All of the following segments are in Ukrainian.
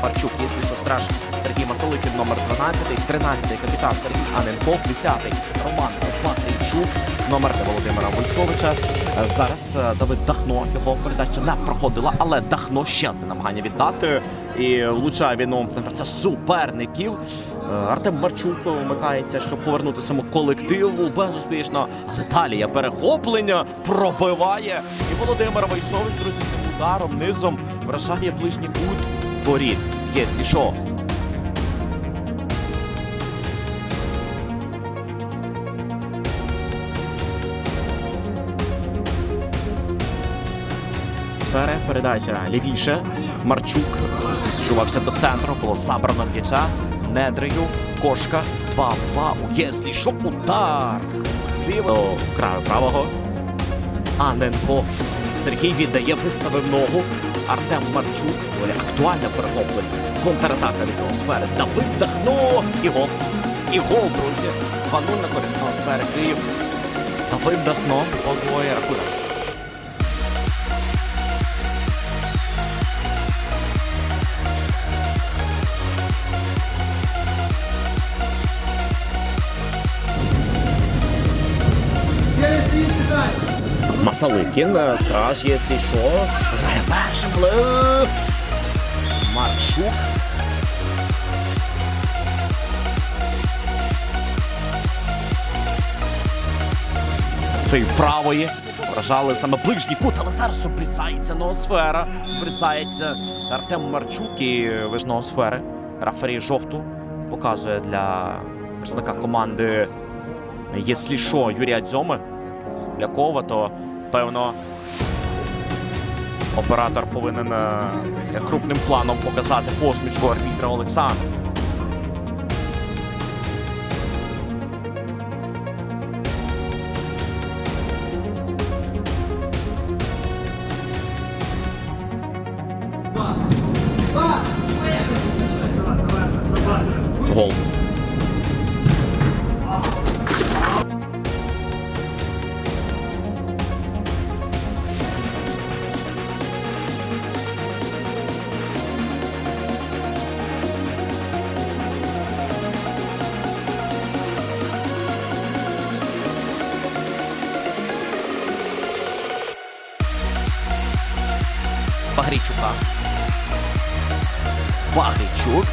Парчук, якщо страж Сергій Масоликін, номер 12, 13 капітан Сергій Аненков, 10 Роман Патрійчук, номер Володимира Вольсовича. Зараз е, Давид Дахно, його передача не проходила, але Дахно ще одне намагання віддати. І влучає він гравця суперників. Е, Артем Марчук вмикається, щоб повернути саму колективу безуспішно. Але далі є перехоплення, пробиває. І Володимир Войсович, друзі, цим ударом низом вражає ближній кут воріт. Єслі що. Сфери, передача лівіше. Марчук зміщувався до центру, було забрано м'яча. Недрею, кошка, 2 в 2. У Єслі що удар! Зліва до краю правого. Аненков. Сергій віддає, виставив ногу. Артем Марчук. Доволі актуальне перехоплення. Контратака від атмосфери. Давид Дахно. І гол. І гол, друзі. 2-0 на користь атмосфери Київ. Давид Дахно подвоє рахунок. Масаликін, е, страж. Грає першим, але... Марчук. Правої. Вражали саме ближній кут, але зараз обрізається ноосфера. Обрізається Артем Марчук і ви ж ноосфери. Рафарій жовту показує для представника команди Єслі що Юрія Дзьоми. Лякова, то певно оператор повинен е, крупним планом показати посмішку арбітра Олександра. Багрійчука. Багрійчук.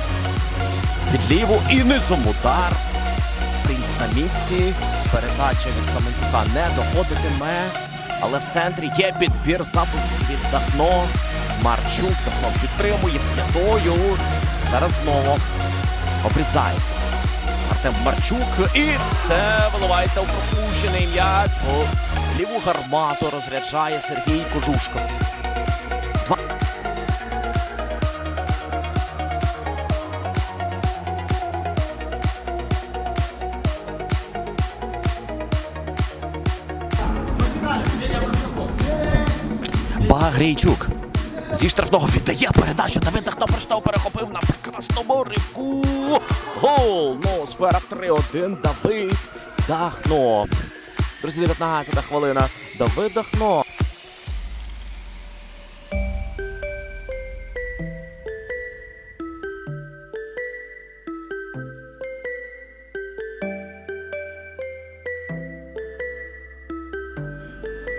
Під ліву і низом удар. Принц на місці. Передача від Каменчука не доходитиме. Але в центрі є підбір запуск від Дахно. Марчук Дахно підтримує п'ятою. Зараз знову обрізається. Артем Марчук. І це виливається у пропущений м'яч. Ліву гармату розряджає Сергій Кожушко. Багрійчук. Зі штрафного віддає передачу. Давид прочитав, перехопив на прекрасному ривку. Гол! Ну, сфера 3-1. Давид Дахно. Друзі, 19 хвилина. Давид Дахно.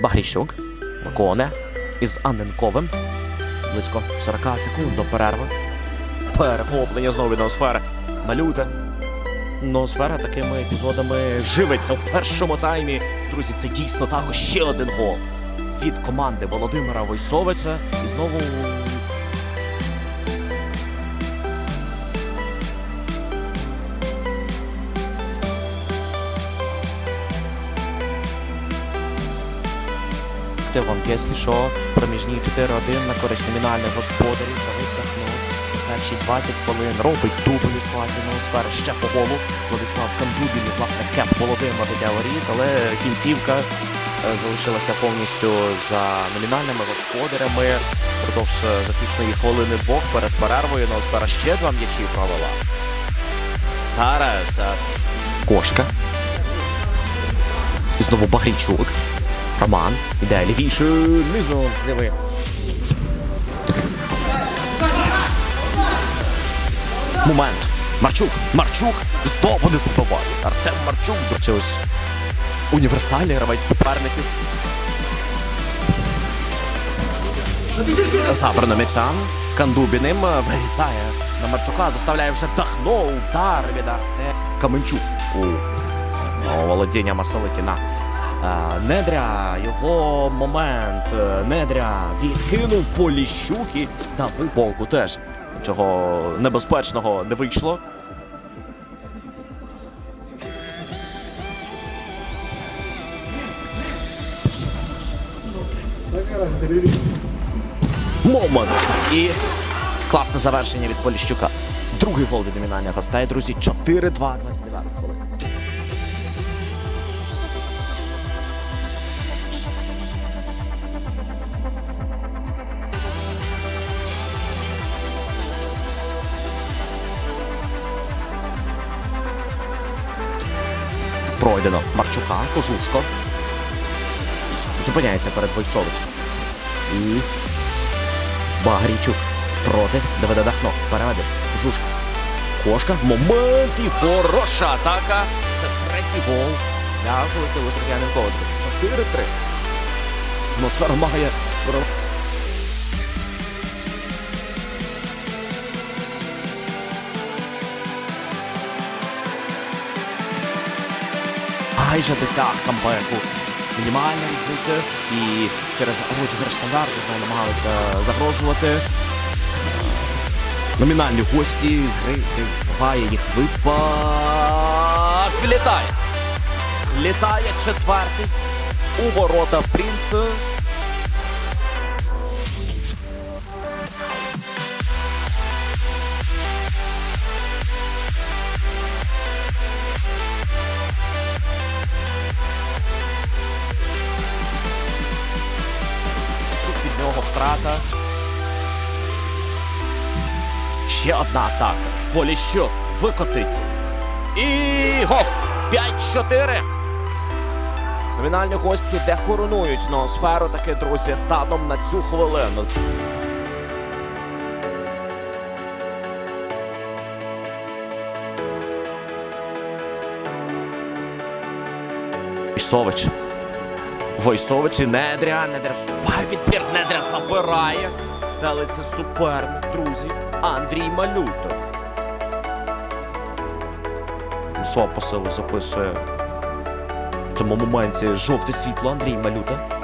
Багрійчук. Маконе із Анненковим. Близько 40 секунд до перерви. Перехоплення знову від Ноосфери. Малюта. Ноосфера такими епізодами живиться в першому таймі. Друзі, це дійсно також ще один гол від команди Володимира Войсовича. І знову Вам якщо що, проміжні 4-1 на користь номінальних господарів. Давид Дахно за перші 20 хвилин робить дубль у складі сфери ще по голу. Владислав Кандубін і, власне, кеп Володимира задя воріт, але кінцівка е, залишилася повністю за номінальними господарями. Продовж е, заключної хвилини Бог перед перервою Ноосфера ще два м'ячі провела. Зараз е, кошка. І знову Багрійчук. Роман. Іде лівіше. Низом. Диви. Момент. Марчук. Марчук знову не забиває. Артем Марчук. Це ось універсальний гравець суперників. Забрано м'яча. Кандубіним вирізає на Марчука, доставляє вже Дахно, удар від Арте. Каменчук. Володіння Масаликіна. Недря, його момент. е, Недря відкинув Поліщук і дав виболку теж. Чого небезпечного не вийшло. Момент. І класне завершення від Поліщука. Другий гол від номінальних гостей, друзі. 4-2, Пройдено Марчука, Кожушко. Зупиняється перед Войцовичем. І Багрійчук проти Давида Дахно. Переведе. Кожушка. Кошка. Момент і хороша атака. Це третій гол для колективу Сергія Ковадру. 4-3. Атмосфера має. Майже досяг камбеку. Мінімальна різниця. І через розіграш стандарту вони намагалися загрожувати. Номінальні гості з гри, з гри буває їх випад. Влітає. Літає четвертий. У ворота принца. Нього втрата. Ще одна атака. Поліщук викотиться. І гол! 5-4. Номінальні гості, де коронують ноосферу, таки, друзі, станом на цю хвилину. Войсович. Войсович і Недря. Недря вступає відбір. Недря забирає. Стелиться суперник, друзі. Андрій Малюта. Свого посилу записує в цьому моменті жовте світло Андрій Малюта.